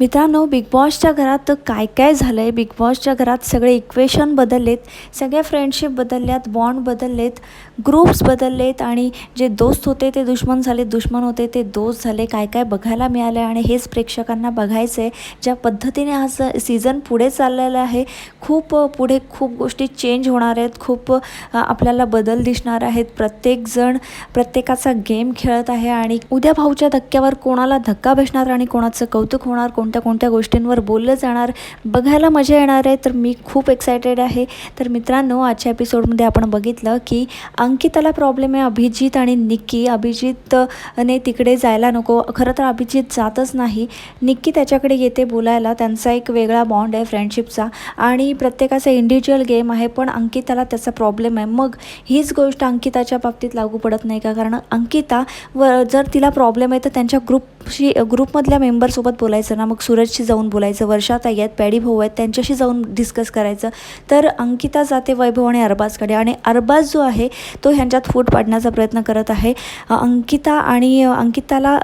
मित्रांनो बिग बॉसच्या घरात काय काय झालं आहे बिग बॉसच्या घरात सगळे इक्वेशन बदललेत सगळ्या फ्रेंडशिप बदलल्यात बॉन्ड बदललेत. ग्रुप्स बदललेत आणि जे दोस्त होते ते दुश्मन झाले दुश्मन होते ते दोस्त झाले काय काय बघायला मिळालं आणि हेच प्रेक्षकांना बघायचं आहे ज्या पद्धतीने हा स सीझन पुढे चाललेला आहे खूप पुढे खूप गोष्टी चेंज होणार आहेत खूप आपल्याला बदल दिसणार आहेत. प्रत्येकजण प्रत्येकाचा गेम खेळत आहे आणि उद्या भाऊच्या धक्क्यावर कोणाला धक्का बसणार आणि कोणाचं कौतुक होणार कोणत्या कोणत्या गोष्टींवर बोललं जाणार बघायला मजा येणार आहे. तर मी खूप एक्सायटेड आहे. तर मित्रांनो आजच्या एपिसोडमध्ये आपण बघितलं की अंकिताला प्रॉब्लेम आहे अभिजित आणि निक्की अभिजितने तिकडे जायला नको. खरं तर अभिजित जातच नाही. निक्की त्याच्याकडे येते बोलायला. त्यांचा एक वेगळा बॉन्ड आहे फ्रेंडशिपचा आणि प्रत्येकाचा इंडिव्हिज्युअल गेम आहे पण अंकिताला त्याचा प्रॉब्लेम आहे. मग हीच गोष्ट अंकिताच्या बाबतीत लागू पडत नाही का? कारण अंकिता व जर तिला प्रॉब्लेम आहे तर त्यांच्या ग्रुपशी ग्रुपमधल्या मेंबरसोबत बोलायचं ना. मग सूरजशी जाऊन बोलायचं. वर्षाताई आहेत पॅडी भाऊ आहेत त्यांच्याशी जाऊन डिस्कस करायचं. तर अंकिता जाते वैभव आणि अरबाजकडे. आणि अरबाज जो आहे तो ह्यांच्यात फूट पाडण्याचा प्रयत्न करत आहे. अंकिता आणि अंकिताला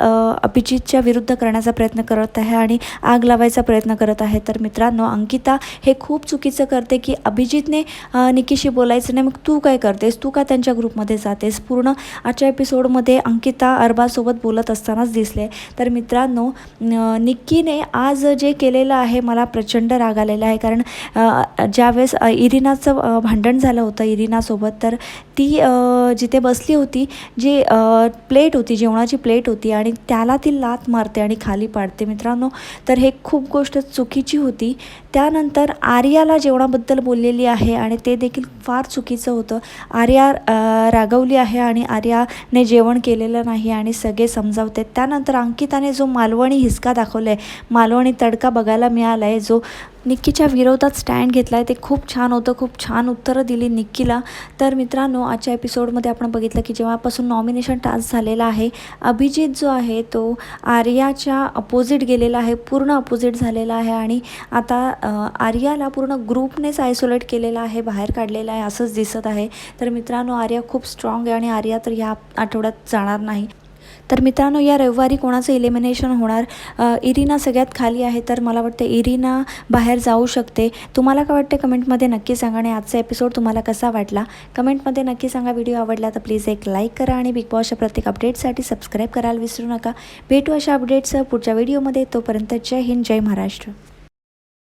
अभिजितच्या विरुद्ध करण्याचा प्रयत्न करत आहे आणि आग लावायचा प्रयत्न करत आहे. तर मित्रांनो अंकिता हे खूप चुकीचं करते की अभिजितने निकीशी बोलायचं नाही. मग तू काय करतेस? तू का त्यांच्या ग्रुपमध्ये जातेस? पूर्ण आजच्या एपिसोडमध्ये अंकिता अरबासोबत बोलत असतानाच दिसले. तर मित्रांनो निक्कीने आज जे केलेलं आहे मला प्रचंड राग आलेला आहे. कारण ज्यावेळेस इरिनाचं भांडण झालं होतं इरिनासोबत तर ती जिथे बसली होती जी प्लेट होती जेवणाची प्लेट होती आणि त्याला ती लात मारते आणि खाली पाडते. मित्रांनो तर हे खूप गोष्ट चुकीची होती. त्यानंतर आर्याला जेवणाबद्दल बोललेली आहे आणि ते देखील फार चुकीचं होतं. आर्या रागवली आहे आणि आर्याने जेवण केलेलं नाही आणि सगळे समजावते. त्यानंतर अंकिताने जो मालवणी हिसका दाखवला आहे मालवणी तडका बघायला मिळाला आहे जो निक्कीच्या विरोधात स्टँड घेतला आहे ते खूप छान होतं खूप छान उत्तरं दिली निक्कीला. तर मित्रांनो आजच्या एपिसोडमध्ये आपण बघितलं की जेव्हापासून नॉमिनेशन टास्क झालेला आहे अभिजित जो आहे तो आर्याच्या अपोजिट गेलेला आहे पूर्ण अपोजिट झालेला आहे आणि आता आर्याला पूर्ण ग्रुपनेच आयसोलेट केलेला आहे बाहेर काढलेला आहे असंच दिसत आहे. तर मित्रांनो आर्या खूप स्ट्रॉंग आहे आणि आर्या तर ह्या आठवड्यात जाणार नाही. तर मित्रांनो या रविवारी कोणाचं इलिमिनेशन होणार? इरिना सगळ्यात खाली आहे तर मला वाटतं इरिना बाहेर जाऊ शकते. तुम्हाला काय वाटते? कमेंटमध्ये नक्की सांगा आणि आजचा एपिसोड तुम्हाला कसा वाटला? कमेंटमध्ये नक्की सांगा. व्हिडिओ आवडला तर प्लीज एक लाईक करा आणि बिग बॉसच्या प्रत्येक अपडेटसाठी सबस्क्राईब करायला विसरू नका. भेटू अशा अपडेट्स पुढच्या व्हिडिओमध्ये तोपर्यंत जय हिंद जय महाराष्ट्र.